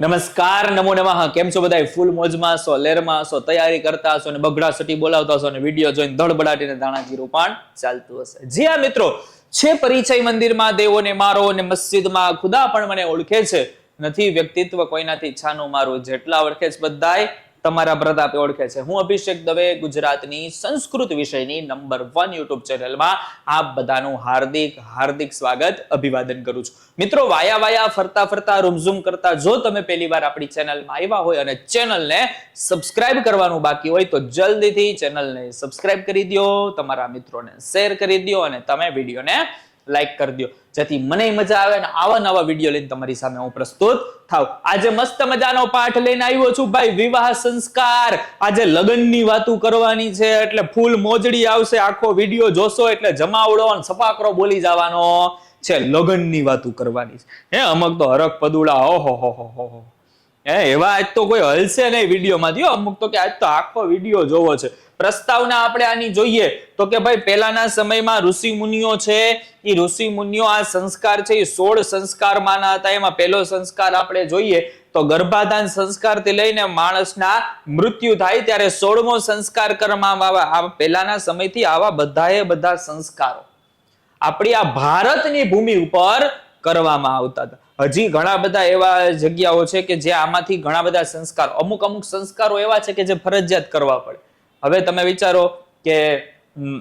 નમસ્કાર, નમો નમઃ. કેમ છો બધા ફૂલ મોજમાં છો, લેરમાં છો, તૈયારી કરતા હશો અને બગડા સટી બોલાવતા હશો અને વીડિયો જોઈને ધડબડાટીને દાણાજીરું રૂપાણ ચાલતું હશે. જી આ મિત્રો, છે પરિચય મંદિરમાં દેવોને મારો અને મસ્જિદમાં ખુદા પણ મને ઓળખે છે. નથી વ્યક્તિત્વ કોઈનાથી છાનું મારું જેટલા ઓળખે છે બધાય. તમારા પ્રતાપે ઓળખે છે. હું અભિષેક દવે ગુજરાતની સંસ્કૃત વિષયની નંબર વન યુટ્યુબ ચેનલમાં આપ બધાનું હાર્દિક હાર્દિક સ્વાગત, અભિવાદન કરું છું. મિત્રો, વાયા વાયા, ફરતા ફરતા, રૂમઝૂમ કરતા જો તમે પહેલી વાર આપણી ચેનલમાં આવ્યા હોય અને ચેનલને સબસ્ક્રાઇબ કરવાનું બાકી હોય તો જલ્દીથી ચેનલને સબસ્ક્રાઇબ કરી દો તમારા મિત્રોને શેર કરી દો અને તમે વિડીયોને લાઈક કરી દો જેથી મને મજા આવે અને આવા નવા વીડિયો લઈને તમારી સામે હું પ્રસ્તુત થાવ આજે મસ્ત મજાનો પાઠ લઈને આવ્યો છું ભાઈ, વિવાહ સંસ્કાર. આજે લગ્નની વાતો કરવાની છે, એટલે ફૂલ મોજડી આવશે. આખો વીડિયો જોશો એટલે જમાવડો અને સપાકરો બોલી જવાનો છે. લગ્નની વાતો કરવાની છે. હે, અમુક તો હરક પદુડા ઓહો હો હો હો હો એવા આજ તો કોઈ હલશે નહીં વિડીયોમાંથી હો. અમુક તો કે આજ તો આખો વીડિયો જોવો છે. પ્રસ્તાવના આપણે આની જોઈએ તો કે ભાઈ પહેલાના સમયમાં ઋષિ મુનિઓ છે, એ ઋષિ મુનિઓ આ સંસ્કાર છે, એ સોળ સંસ્કારમાંના હતા. એમાં પહેલો સંસ્કાર આપણે જોઈએ તો ગર્ભાધાન સંસ્કારથી લઈને માણસના મૃત્યુ થાય ત્યારે સોળમો સંસ્કાર કરવામાં આવે. આ પહેલાના સમયથી આવા બધાએ બધા સંસ્કારો આપણી આ ભારતની ભૂમિ ઉપર કરવામાં આવતા હતા. હજી ઘણા બધા એવા જગ્યાઓ છે કે જે આમાંથી ઘણા બધા સંસ્કાર, અમુક અમુક સંસ્કારો એવા છે કે જે ફરજિયાત કરવા પડે. હવે તમે વિચારો કે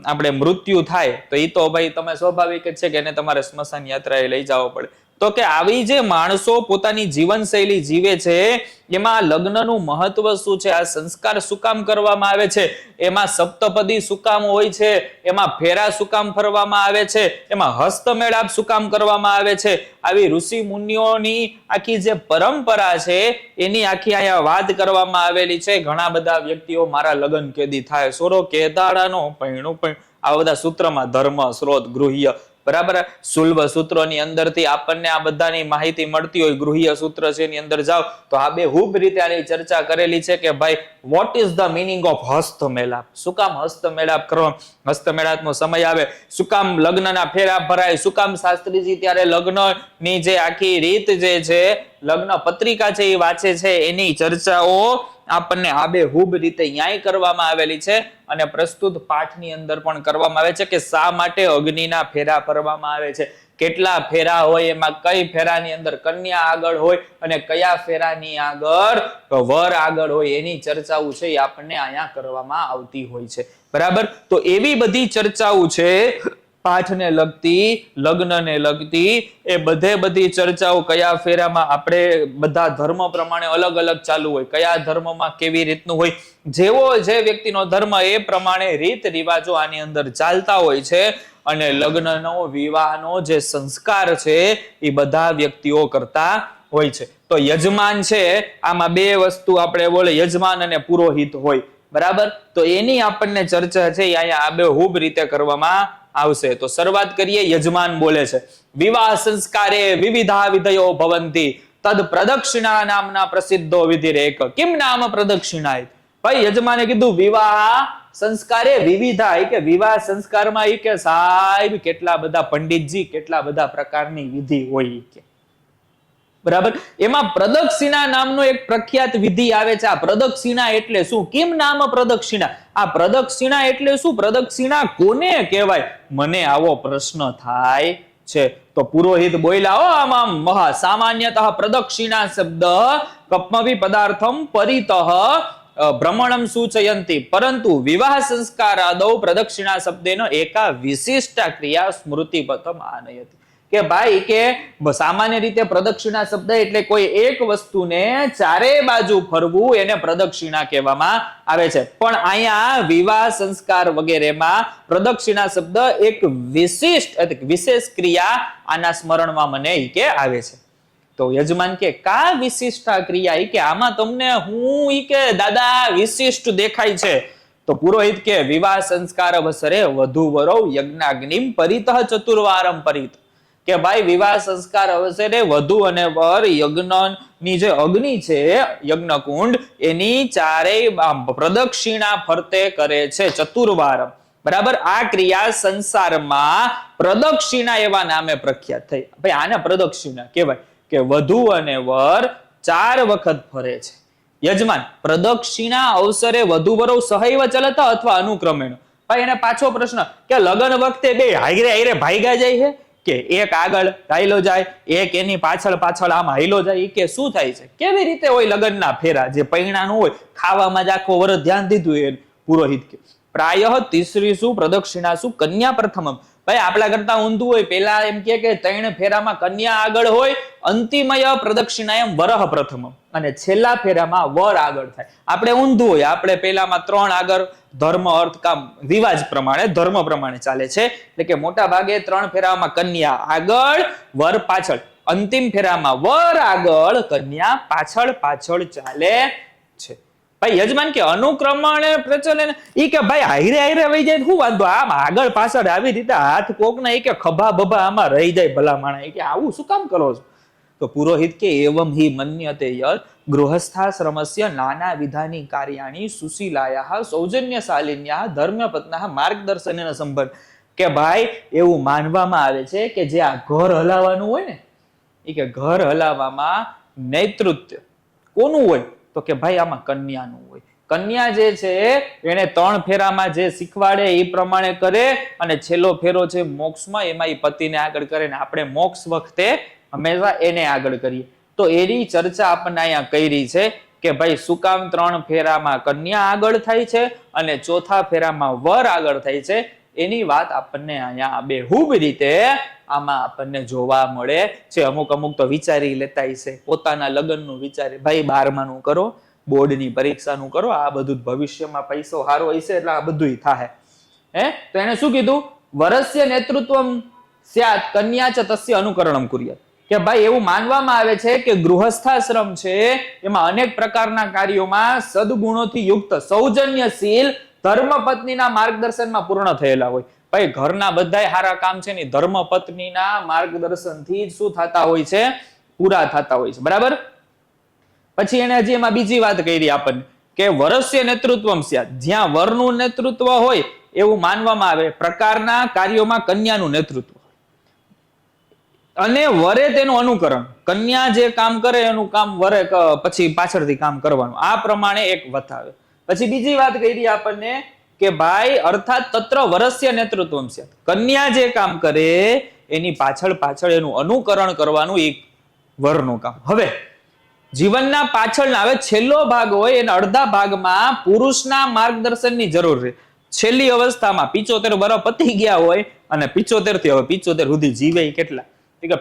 આપણે મૃત્યુ થાય તો એ તો ભાઈ તમે સ્વાભાવિક જ છે કે એને તમારે સ્મશાન યાત્રાએ લઈ જવો પડે. તો કે આવી જે માણસો પોતાની જીવનશૈલી જીવે છે, એમાં લગ્નનું મહત્વ શું છે? આ સંસ્કાર શું કામ કરવામાં આવે છે? એમાં સપ્તપદી શું કામ હોય છે? એમાં ફેરા શું કામ ફરવામાં આવે છે? એમાં હસ્તમેળાપ શું કામ કરવામાં આવે છે? આવી ઋષિ મુનિઓની આખી જે પરંપરા છે, એની આખી અહીંયા વાત કરવામાં આવેલી છે. ઘણા બધા વ્યક્તિઓ મારા લગ્ન કેદી થાય. સોરો કેદાડાનો પૈણું પણ. આ બધા સૂત્રમાં ધર્મ, સ્રોત, ગૃહ્ય બરાબર? સુલભ સૂત્રોની અંદરથી આપણને આ બધાની માહિતી મળતી હોય, ગૃહ્ય સૂત્ર છે એની અંદર જાઓ, તો આ બે હુબ રીતે આની ચર્ચા કરેલી છે કે ભાઈ what is the meaning of હસ્તમેળાપ? શું કામ હસ્તમેળાપ કરો હસ્તમેળાપનો સમય આવે. શું કામ લગ્નના ફેરા ભરાય? શું કામ શાસ્ત્રીજી ત્યારે લગ્નની જે આખી રીત જે છે લગ્ન પત્રિકા છે એ વાંચે છે, એની ચર્ચાઓ આપણને આબે હુબ રીતે ન્યાય કરવામાં આવેલી છે અને પ્રસ્તુત પાઠની અંદર પણ કરવામાં આવે છે કે શા માટે અગ્નિના ફેરા ફરવામાં આવે છે? કેટલા ફેરા હોય, એમાં કઈ ફેરાની અંદર કન્યા આગળ હોય અને કયા ફેરાની આગળ વર આગળ હોય એની ચર્ચાઓ છે એ આપણને અહીંયા કરવામાં આવતી હોય છે. બરાબર? તો એવી બધી ચર્ચાઓ છે પાઠને લગતી, લગ્નને લગતી એ બધે બધી ચર્ચાઓ કયા ફેરામાં આપણે બધા ધર્મ પ્રમાણે અલગ અલગ ચાલુ હોય, કયા ધર્મમાં કેવી રીતનું હોય, જેવો જે વ્યક્તિનો ધર્મ એ પ્રમાણે રીત રિવાજો આની અંદર ચાલતા હોય છે અને લગ્નનો, વિવાહનો જે સંસ્કાર છે એ બધા વ્યક્તિઓ કરતા હોય છે. તો યજમાન છે, આમાં બે વસ્તુ આપણે બોલે, યજમાન અને પુરોહિત હોય. બરાબર? તો એની આપણને ચર્ચા છે અહીંયા અહીંયા બે હુબ રીતે કરવામાં આવશે. તો શરૂઆત કરીએ, યજમાન બોલે છે. વિવાહ સંસ્કારે વિવિધા વિધયો ભવંતી. તદ પ્રદક્ષિણા નામના પ્રસિદ્ધો વિધિરેક. કિમ નામ પ્રદક્ષિણા ભાઈ, યજમાને કીધું, વિવાહ સંસ્કારે વિવિધા. કે, વિવાહ સંસ્કારમાં એ કે સાહેબ, કેટલા બધા પંડિતજી, કેટલા બધા પ્રકારની વિધિ હોય કે. બરાબર? એમાં પ્રદક્ષિણા નામનો એક પ્રખ્યાત વિધિ આવે છે. આ પ્રદક્ષિણા એટલે શું? કેમ નામ પ્રદક્ષિણા? આ પ્રદક્ષિણા એટલે શું? પ્રદક્ષિણા કોને કહેવાય? મને આવો પ્રશ્ન થાય છે. તો પુરોહિત બોલ્યા આમ મહા સામાન્યતઃ પ્રદક્ષિણા શબ્દ કપમવી પદાર્થમ પરિતઃ ભ્રમણમ સૂચયંતી. પરંતુ વિવાહ સંસ્કાર આદૌ પ્રદક્ષિણા શબ્દેનો એકા વિશિષ્ટા ક્રિયા સ્મૃતિપથમ આનયતી. કે ભાઈ કે સામાન્ય રીતે પ્રદક્ષિણા શબ્દ એટલે કોઈ એક વસ્તુને ચારે બાજુ ફરવું એને પ્રદક્ષિણા કહેવામાં આવે છે. પણ અહીંયા વિવાહ સંસ્કાર વગેરેમાં પ્રદક્ષિણા શબ્દ એક વિશિષ્ટ વિશેષ ક્રિયા આના સ્મરણમાં મને ઈ કે આવે છે. તો યજમાન કે કા વિશિષ્ટ ક્રિયા? ઈ કે આમાં તમને હું ઈ કે દાદા વિશિષ્ટ દેખાય છે. તો પુરોહિત કે વિવાહ સંસ્કાર અવસરે વધુ વરો યજ્ઞાગ્નિમ પરિતઃ ચતુર્વારમ પરિત. કે ભાઈ વિવાહ સંસ્કાર અવસરે વધુ અને વર યજ્ઞની જે અગ્નિ છે, યજ્ઞકુંડ, એની ચારેય પ્રદક્ષિણા ફરતે કરે છે ચતુર્વાર. બરાબર? આ ક્રિયા સંસારમાં પ્રદક્ષિણા એવા નામે પ્રખ્યાત થઈ. ભાઈ, આને પ્રદક્ષિણા કહેવાય કે વધુ અને વર ચાર વખત ફરે છે. યજમાન, પ્રદક્ષિણા અવસરે વધુ વરો સહૈવ ચલતા અથવા અનુક્રમેણ? ભાઈ, એને પાછો પ્રશ્ન, કે લગ્ન વખતે બે હાઈરે હાઈરે ભાઈગા જાય છે? કે એક આગળ હાઈલો જાય, એક એની પાછળ પાછળ આમ હાઈલો જાય એ કે શું થાય છે? કેવી રીતે હોય લગ્નના ફેરા? જે પૈણાનું હોય, ખાવામાં જ આખો વરસ ધ્યાન દીધું એ પુરોહિત કે, પ્રાયઃ પ્રદક્ષિણા પ્રદક્ષિણાસુ, કન્યા પ્રથમમ. ભાઈ, આપણા કરતા ઊંધું હોય. પેલા એમ કે ત્રણ ફેરામાં કન્યા આગળ હોય, અંતિમય પ્રદક્ષિણાયમ વરહ પ્રથમ. અને છેલ્લા ફેરામાં વર આગળ થાય. આપણે ઊંધું હોય. આપણે પેલામાં ત્રણ આગળ ધર્મ, અર્થ, કામ, રિવાજ પ્રમાણે, ધર્મ પ્રમાણે ચાલે છે. એટલે કે મોટા ભાગે ત્રણ ફેરામાં કન્યા આગળ, વર પાછળ. અંતિમ ફેરામાં વર આગળ, કન્યા પાછળ પાછળ ચાલે ભાઈ, યજમાન કે અનુક્રમણે પ્રચલન, ઈ કે ભાઈ હાઈરે હાઈરે વહી જાય શું વાંધો? આમ આગળ પાછળ આવી રીતે હાથ કોક ના કે ખભા બભા આમાં રહી જાય ભલા માણા કે આવું શું કામ કરો છો? તો પુરોહિત કે, એવમ હિ મન્યતે યત ગૃહસ્થાશ્રમસ્ય નાના વિધાની કાર્યાણી સુશીલાયા સૌજન્ય શાલિન્યા ધર્મપત્ના માર્ગદર્શન સંબંધ કે ભાઈ, એવું માનવામાં આવે છે કે જે આ ઘર હલાવવાનું હોય ને એ કે ઘર હલાવવામાં નેતૃત્વ. કોનું હોય? તો કે ભાઈ આમાં કન્યાનું હોય. કન્યા જે છે, એને ત્રણ ફેરામાં જે શીખવાડે એ પ્રમાણે કરે અને છેલ્લો ફેરો છે મોક્ષમાં, એમાં એ પતિને આગળ કરે ને આપણે મોક્ષ વખતે હંમેશા એને આગળ કરીએ. તો એની ચર્ચા આપણને અહીંયા કરી છે કે ભાઈ શું કામ ત્રણ ફેરામાં કન્યા આગળ થાય છે અને ચોથા ફેરામાં વર આગળ થાય છે? એની વાત આપણને અહીંયા બેહૂબ રીતે આમાં આપણને જોવા મળે છે. અમુક અમુક તો વિચારી લેતા છે પોતાના લગ્નનું વિચારે, ભાઈ, બારમાનું કરો, બોર્ડની પરીક્ષાનું કરો, આ બધું ભવિષ્યમાં પૈસો સારો હશે એટલે આ બધું થાય હે? તો એને શું કીધું? વરસ્ય નેતૃત્વ સ્યાત, કન્યા ચ તસ્ય અનુકરણમ કુર્યાત. કે ભાઈ, એવું માનવામાં આવે છે કે ગૃહસ્થાશ્રમ છે, એમાં અનેક પ્રકારના કાર્યોમાં સદગુણોથી યુક્ત, સૌજન્યશીલ ધર્મપત્નીના માર્ગદર્શનમાં પૂર્ણ થયેલા હોય. ભાઈ, ઘરના બધા સારા કામ છે ને ધર્મપત્નીના માર્ગદર્શનથી જ શું થતા હોય છે? પૂરા થતા હોય છે. બરાબર? પછી એને હજી એમાં બીજી વાત કરી આપણને કે વરસ્ય નેતૃત્વ જ્યાં વરનું નેતૃત્વ હોય એવું માનવામાં આવે, પ્રકારના કાર્યોમાં કન્યાનું નેતૃત્વ અને વરે તેનું અનુકરણ. કન્યા જે કામ કરે એનું કામ વરે પછી પાછળથી કામ કરવાનું. આ પ્રમાણે એક વતાવે પછી બીજી વાત કરી આપણને કે ભાઈ અર્થાત તત્ર વરસ્ય નેતૃત્વમ કન્યા જે કામ કરે, એની પાછળ પાછળ એનું અનુકરણ કરવાનું એક વરનું કામ. હવે, જીવનના પાછળના, હવે છેલ્લો ભાગ હોય, એના અડધા ભાગમાં પુરુષના માર્ગદર્શનની જરૂર છે. છેલ્લી અવસ્થામાં પિચોતેર વર્ષ પતી ગયા હોય અને પિચોતેરથી હવે પિચોતેર સુધી જીવે કેટલા?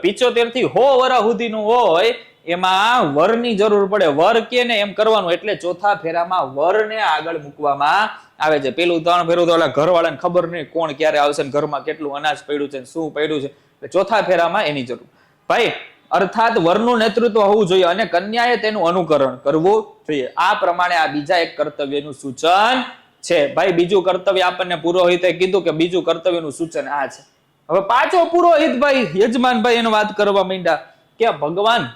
પિચોતેરથી હો વર્ષ સુધીનું હોય એમાં વરની જરૂર પડે. વર કે ને એમ કરવાનું એટલે ચોથા ફેરામાં વરને આગળ મૂકવામાં આવે છે. પેલું ત્રણ ફેરું તો ઘરવાળાને ખબર નહીં કોણ ક્યારે આવશે ને ઘરમાં કેટલું અનાજ પડ્યું છે શું પડ્યું છે. ચોથા ફેરામાં એની જરૂર. ભાઈ, અર્થાત વરનું નેતૃત્વ હોવું જોઈએ અને કન્યાએ તેનું અનુકરણ કરવું જોઈએ. આ પ્રમાણે આ બીજા એક કર્તવ્યનું સૂચન છે. ભાઈ, બીજું કર્તવ્ય આપણને પુરોહિતે કીધું કે બીજું કર્તવ્યનું સૂચન આ છે. હવે પાછો પુરોહિત ભાઈ, યજમાન ભાઈ એનો વાત કરવા માંડ્યા કે ભગવાન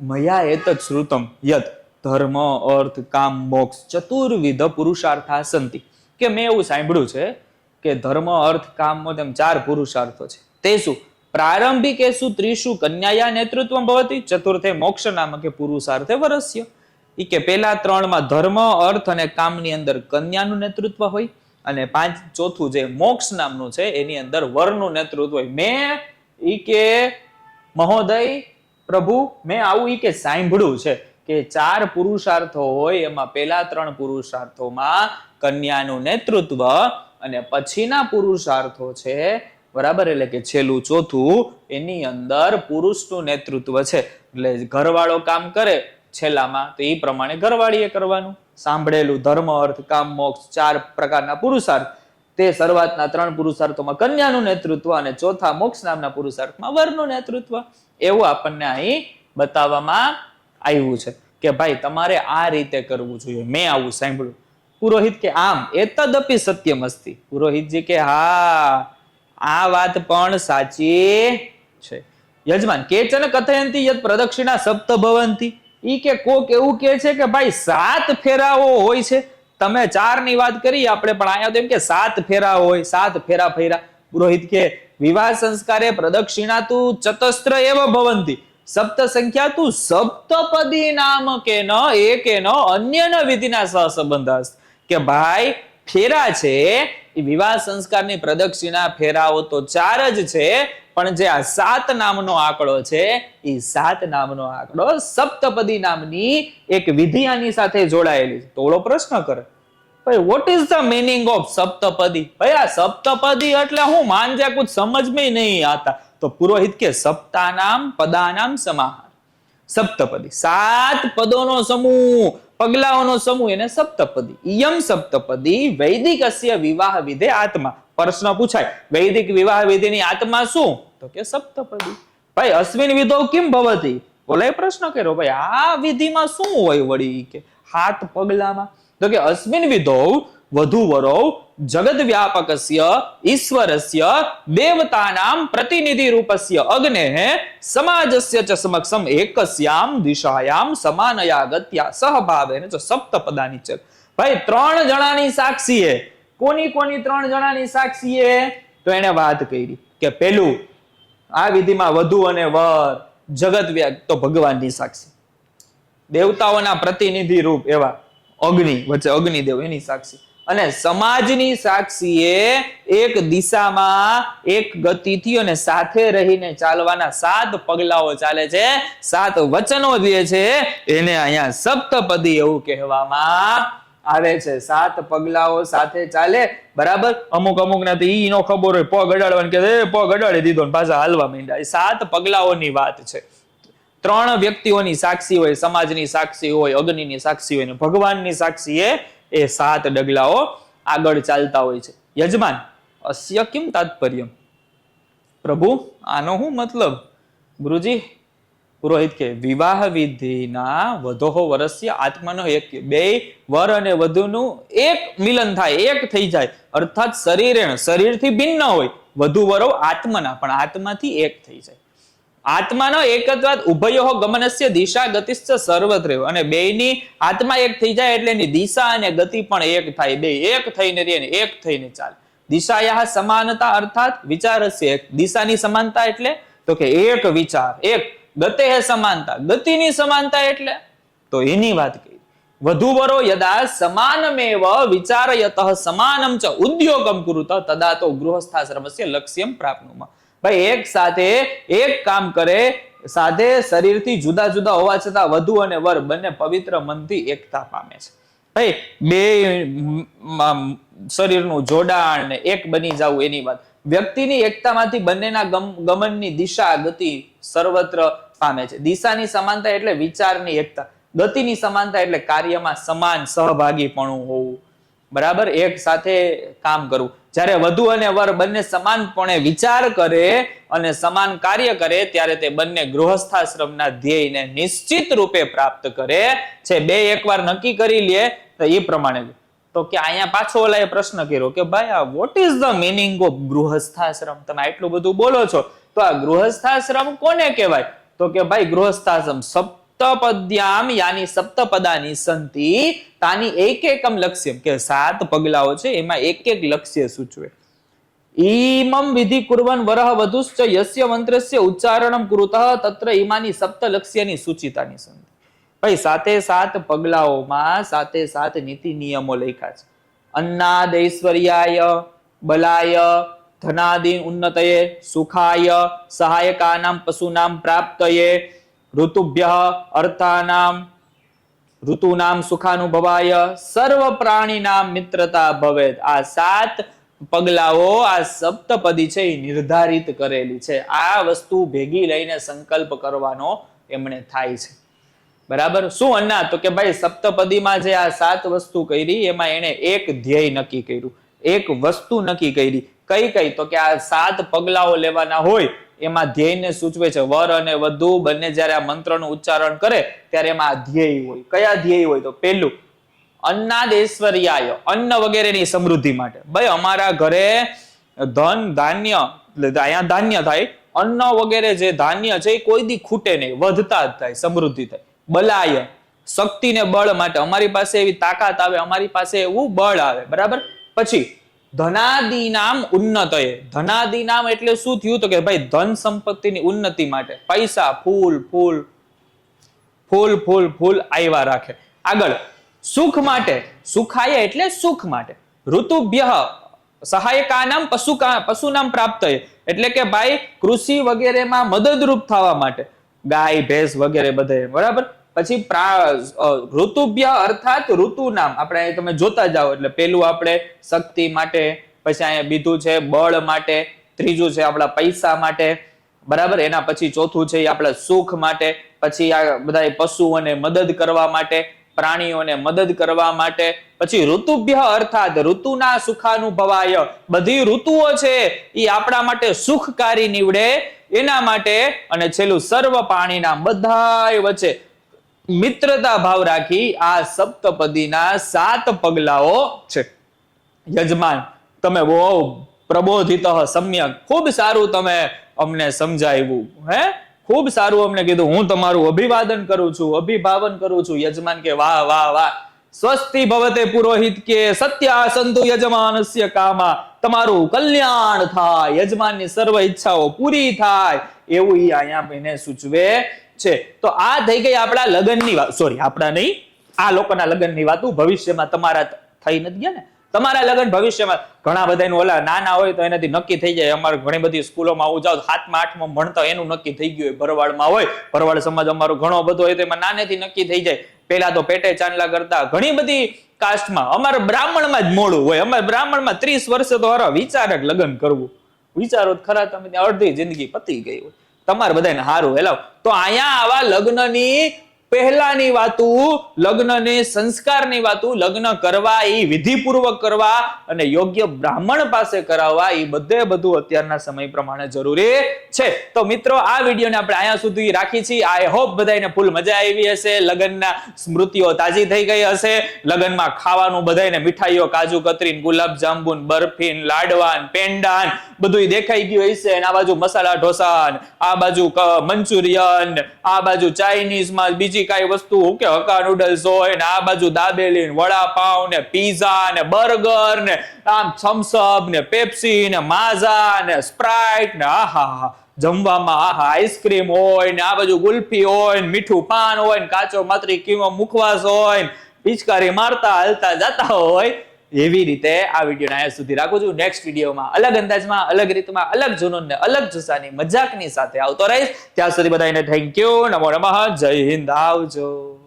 મયા એત શ્રુતમ યત ધર્મ, અર્થ, કામ, મોક્ષ, ચતુર્વિધ પુરુષાર્થા સંતિ કે મેં એવું સાંભળ્યું છે કે ધર્મ, અર્થ, કામ મોક્ષ એમ ચાર પુરુષાર્થો છે. તે શું? પ્રારંભિકેશુ ત્રિશુ કન્યાયા નેતૃત્વ ભવતી, ચતુર્થે મોક્ષ નામકે પુરુષાર્થે વરસ્ય. ઈ કે પેલા ત્રણમાં ધર્મ, અર્થ અને કામની અંદર કન્યાનું નેતૃત્વ હોય અને પાંચ, ચોથું જે મોક્ષ નામનું છે એની અંદર વરનું નેતૃત્વ હોય. મેં ઈ કે મહોદય પ્રભુ, મેં આવું ઈ કે સાંભળ્યું છે કે ચાર પુરુષાર્થો હોય, એમાં પેલા ત્રણ પુરુષાર્થોમાં કન્યાનું નેતૃત્વ અને પછીના પુરુષાર્થો છે, બરાબર? એટલે કે છેલ્લું ચોથું, એની અંદર પુરુષનું નેતૃત્વ છે. એટલે ઘરવાળો કામ કરે છેલ્લામાં, તો એ પ્રમાણે ઘરવાળીએ કરવાનું. સાંભળેલું ધર્મ, અર્થ, કામ, મોક્ષ, ચાર પ્રકારના પુરુષાર્થ. તે શરૂઆતના ત્રણ પુરુષાર્થોમાં કન્યાનું નેતૃત્વ અને ચોથા મોક્ષ નામના પુરુષાર્થમાં વરનું નેતૃત્વ. એવું આપણને અહીં બતાવવામાં આવ્યું છે કે ભાઈ તમારે આ રીતે કરવું જોઈએ. મેં આવું સાંભળ્યું. પુરોહિત કે આમ એતદપી સત્યમ અસ્તિ. પુરોહિતજી કે, હા, આ વાત પણ સાચી છે. યજમાન, કેચન કથયંતી યત પ્રદક્ષિણા સપ્ત ભવંતી. ઈ કે, કોક એવું કે છે કે ભાઈ, સાત ફેરાઓ હોય છે તમે ચારની વાત કરી, આપણે પણ અહીંયા તો એમ કે સાત ફેરા હોય, સાત ફેરા ફેરા પુરોહિત કે, વિવાહ સંસ્કારે પ્રદક્ષિણા તું ચતસ્ત્ર એવ ભવંતી. સપ્ત સંખ્યા તું સપ્તપદી નામ કે ન, એ કે ન અન્ય વિધિના સહસંબંધ કે ભાઈ ફેરા છે, એ વિવાહ સંસ્કારની પ્રદક્ષિણા ફેરાઓ તો ચાર જ છે, પણ જે આ સાત નામનો આંકડો છે, એ સાત નામનો આંકડો સપ્તપદી નામની એક વિધિ આની સાથે જોડાયેલી છે. તો પ્રશ્ન કરે. ભાઈ what is the meaning of સપ્તપદી? ભાઈ, આ સપ્તપદી એટલે હું માનજે કુછ સમજમે નહીં આતા. તો પુરોહિત કે સપ્તાનામ, પદાનામ સમાહાર. સપ્તપદી. સાત પદોનો સમૂહ. પગલાઓનો સમૂહ એને સપ્તપદી. યમ સપ્તપદી વૈદિક અસ્ય વિવાહ વિધે આત્મા. પ્રશ્ન પૂછાય, વૈદિક વિવાહ વિધિની આત્મા શું? તો કે સપ્તપદી. ભાઈ, અશ્વિન વિધો કેમ ભવતી? બોલે પ્રશ્ન કર્યો, ભાઈ, આ વિધિમાં શું હોય વળી કે? હાથ પગલામાં. તો કે અશ્વિન વિધો વધુ વરો જગત વ્યાપકસ્ય ઈશ્વરસ્ય દેવતાનામ પ્રતિનિધિ રૂપસ્ય અગ્ને સમાજસ્ય ચ સમક્ષમ એકસ્યામ દિશાયામ સમાનયાગત્યા સહભાવેન ચ સપ્તપદાની ચ ભાઈ ત્રણ જણાની સાક્ષીએ કોની કોની ત્રણ જણાની સાક્ષીએ તો એને વાત કરી કે પેલું, આ વિધિમાં વધુ અને વર જગત તો ભગવાનની સાક્ષી. દેવતાઓના પ્રતિનિધિ રૂપ એવા અગ્નિ, વચ્ચે અગ્નિદેવ એની સાક્ષી. અને સમાજની સાક્ષીએ એક દિશામાં એક ગતિથી અને સાથે રહીને ચાલવાના સાત પગલાઓ ચાલે છે. સાત વચનો જે છે, એને અહીંયા સપ્તપદી એવું કહેવામાં આવે છે. સાત પગલાઓ સાથે ચાલે. બરાબર? અમુક અમુક ના તો ઈ નો ખબર હોય, પગ અડાડવાનું કે પગ અડાડી દીધો પાછા હાલવા માંડ્યા. સાત પગલાઓની વાત છે. ત્રણ વ્યક્તિઓની સાક્ષી હોય, સમાજની સાક્ષી હોય, અગ્નિની સાક્ષી હોય ભગવાનની સાક્ષી એ એ સાત ડગલાઓ આગળ ચાલતા હોય છે. યજમાન, અસ્ય કેમ તાત્પર્ય પ્રભુ, આનો હું મતલબ? ગુરુજી, પુરોહિત કે, વિવાહ વિધિના વધો વરસ્ય આત્માનો એક, બે વર અને વધુનું એક મિલન થાય, એક થઈ જાય. અર્થાત શરીરે શરીરથી ભિન્ન હોય. વધુ વરો આત્મના, પણ આત્માથી એક થઈ જાય. આત્માનો એકત્વાદ ઉભયો ગમનસ્ય દિશા ગતિશ્ચ સર્વત્ર અને બેયની આત્મા એક થઈ જાય એટલે એની દિશા અને ગતિ પણ એક થાય. બે એક થઈને રહે ને એક થઈને ચાલે. દિશાયા સમાનતા અર્થાત વિચારસ્ય એક. દિશાની સમાનતા એટલે? તો કે એક વિચાર. એક ગતે સમાનતા. ગતિની સમાનતા એટલે? તો એની વાત કરી. વધુ વરો યદા સમાનમેવ વિચારયત સમાનમ ચ ઉદ્યોગમ કુરુત. તદા તો ગૃહસ્થાશ્રમસ્ય લક્ષ્યમ પ્રાપ્નુમાં. ભાઈ, એક સાથે એક કામ કરે, સાથે શરીરથી જુદા જુદા હોવા છતાં વધુ અને વર બંને પવિત્ર મનથી એકતા પામે છે. ભાઈ, બે શરીરનું જોડાણ એક બની જવું એની વાત. વ્યક્તિની એકતામાંથી બંનેના ગમનની દિશા, ગતિ સર્વત્ર પામે છે. દિશાની સમાનતા એટલે વિચારની એકતા. ગતિની સમાનતા એટલે કાર્યમાં સમાન સહભાગીપણું હોવું. બરાબર? એક સાથે કામ કરવું. જ્યારે વધુ અને વર બંને સમાનપણે વિચાર કરે અને સમાન કાર્ય કરે, ત્યારે તે બંને ગૃહસ્થાશ્રમના ધ્યેયને નિશ્ચિત રૂપે પ્રાપ્ત કરે છે. બે એકવાર નક્કી કરી લે, તો એ પ્રમાણે તો કે અહીંયા પાછો ઓલા એ પ્રશ્ન કર્યો કે ભાઈ, આ what is the meaning of ગૃહસ્થાશ્રમ? તમે આટલું બધું બોલો છો. તો આ ગૃહસ્થાશ્રમ કોને કહેવાય? તો કે ભાઈ, ગૃહસ્થાશ્રમ સપ્તપદ્યામ યાની સપ્તપદાની સંતિ તાની એક એકમ લક્ષ્ય કે સાત પગલાઓ છે, એમાં એક એક લક્ષ્ય સૂચવે ઈમમ વિધિ કુર્વન વરહ વધુશ્ચ યસ્ય મંત્રસ્ય ઉચ્ચારણમ કુરુતઃ તત્ર ઈમાની સપ્ત લક્ષ્યની સૂચિતાની સંતિ ભાઈ, સાતે સાત પગલાઓમાં સાતે સાત નીતિ નિયમો લખ્યા છે. અન્નાદૈશ્વર્યાય, બલાય ધનાદિન ઉન્નતયે, સુખાય, સહાયકાનામ પશુનામ પ્રાપ્તયે ઋતુભ્ય અર્થાનામ, ઋતુનામ સુખાનુભવાય, સર્વ પ્રાણીનામ મિત્રતા ભવેત આ સાત પગલાઓ, આ સપ્તપદી છે એ નિર્ધારિત કરેલી છે. આ વસ્તુ ભેગી લઈને સંકલ્પ કરવાનો એમણે થાય છે. બરાબર? શું અન્ના? તો કે ભાઈ, સપ્તપદીમાં જે આ સાત વસ્તુ કરી, એમાં એને એક ધ્યેય નક્કી કર્યું. એક વસ્તુ નક્કી કરી. કઈ કઈ? તો કે આ સાત પગલાઓ લેવાના હોય એમાં ધ્યેયને સૂચવે છે, વર અને વધુ બંને જ્યારે આ મંત્રનું ઉચ્ચારણ કરે, ત્યારે એમાં ધ્યેય હોય. કયા ધ્યેય હોય તો? પેલું અન્નાદેશ્વર્યાય, અન્ન વગેરેની સમૃદ્ધિ માટે. ભાઈ, અમારા ઘરે ધન, ધાન્ય અહીંયા ધાન્ય થાય, અન્ન વગેરે જે ધાન્ય છે, એ કોઈ દી ખૂટે નહીં, વધતા જ થાય, સમૃદ્ધિ થાય. બલાય શક્તિ ને બળ માટે અમારી પાસે એવી તાકાત આવે, અમારી પાસે એવું બળ આવે, બરાબર? પછી ધનાદિ નામ ઉન્નતય. ધનાદિ નામ એટલે શું થયું તો કે ભાઈ ધન સંપત્તિની ઉન્નતિ માટે પૈસા, ફૂલ ફૂલ ફૂલ ફૂલ ફૂલ આવ્યા રાખે. આગળ, સુખ માટે, સુખાય એટલે સુખ માટે. ઋતુભ્ય સહાયકાનામ પશુ પશુનામ પ્રાપ્ત એટલે કે ભાઈ કૃષિ વગેરેમાં મદદરૂપ થવા માટે. ગાય, ભેંસ વગેરે બધે બરાબર? પછી ઋતુભ્ય અર્થાત ઋતુ નામ આપણે તમે જોતા જાઓ એટલે પેલું આપણે શક્તિ માટે, પછી અહીંયા બીજું છે બળ માટે, ત્રીજું છે આપણા પૈસા માટે, બરાબર? એના પછી ચોથું છે આપણા સુખ માટે, પછી આ બધા પશુઓને મદદ કરવા માટે, પ્રાણીઓને મદદ કરવા માટે, પછી ઋતુભ્ય અર્થાત ઋતુના સુખાનુભવાય. બધી ઋતુઓ છે એ આપણા માટે સુખકારી નીવડે, એના માટે અને છેલ્લું સર્વ પાણીના બધાય વચ્ચે. મિત્રતા ભાવ રાખી આ સપ્તપદીના સાત પગલાઓ છે. યજમાન, તમે બહુ પ્રબોધિત સમ્યક. ખૂબ સારું તમે અમને સમજાવ્યું, હે? ખૂબ સારું અમને કીધું. હું તમારું અભિવાદન કરું છું, અભિભાવન કરું છું. યજમાન કે, વાહ વાહ વાહ. સ્વસ્તિ ભવતે પુરોહિત કે સત્ય સંતુ યજમાનસ્ય કામા. તમારું કલ્યાણ થાય. યજમાનની સર્વ ઈચ્છાઓ પૂરી થાય. એવું અહીંયા એને સૂચવે છે. તો આ થઈ ગઈ આપણા લગ્નની વાત. સોરી આપણા નહીં. આ લોકોના લગ્નની વાતું. ભવિષ્યમાં તમારા થઈ નથી ગયા ને. તમારા લગ્ન ભવિષ્યમાં ઘણા બધા ઓલા નાના હોય તો એનાથી નક્કી થઈ જાય. અમારે ઘણી બધી સ્કૂલોમાં આવું જાઉં સાતમાં, આઠમાં ભણતા એનું નક્કી થઈ ગયું હોય. ભરવાડમાં હોય. ભરવાડ સમાજ અમારો ઘણો બધો હોય તો એમાં નાનેથી નક્કી થઈ જાય. પેલા તો પેટે ચાંદલા કરતા. ઘણી બધી કાસ્ટમાં. અમારે બ્રાહ્મણમાં જ મોડું હોય. અમારે બ્રાહ્મણમાં ત્રીસ વર્ષે તો હરો વિચાર જ લગ્ન કરવું. વિચારો ખરા તમે અડધી જિંદગી પતી ગઈ હોય. તમારે બધાને હારું હેલાવ તો અહીંયા આવા લગ્નની પહેલાની વાતું, લગ્નની સંસ્કારની વાતું, લગ્ન કરવા, એ વિધિપૂર્વક કરવા અને યોગ્ય બ્રાહ્મણ પાસે કરાવવા, એ બધે બધું અત્યારના સમય પ્રમાણે જરૂરી છે. તો મિત્રો, આ વિડીયોને આપણે અહીંયા સુધી રાખી છીએ. આઈ હોપ બધાને ફૂલ મજા આવી હશે. લગ્નના સ્મૃતિઓ તાજી થઈ ગઈ હશે. લગ્નમાં ખાવાનું બધાને મીઠાઈઓ, કાજુ, કતરીન, ગુલાબ જાંબુન, બરફીન, લાડવાન, પેંડાન બધું દેખાઈ ગયું હશે. આ બાજુ મસાલા ઢોસા આ બાજુ મંચુરિયન, આ બાજુ ચાઇનીઝમાં બીજી કઈ વસ્તુ કે હકા નૂડલ્સ હોય ને આ બાજુ દાબેલી વડાપાવ ને પીઝા ને બર્ગર ને આમ થમ્સઅપ ને પેપ્સી ને માઝા ને સ્પ્રાઇટ ને આહા, જમવામાં આહા આઈસ્ક્રીમ હોય ને આ બાજુ ગુલ્ફી હોય ને મીઠું પાન હોય ને કાચો માત્રી કીમો મુખવાસ હોય ને પિચકારી મારતા હાલતા જતા હોય એવી રીતે આ વીડિયો અહીંયા સુધી રાખું છું. નેક્સ્ટ વિડીયોમાં અલગ અંદાજમાં, અલગ રીતમાં, અલગ જુનૂન ને અલગ જુસ્સાની, મજાકની સાથે આવતો રહીશ. ત્યાં સુધી બધાને થેન્ક યુ નમો નમઃ. જય હિન્દ. આવજો.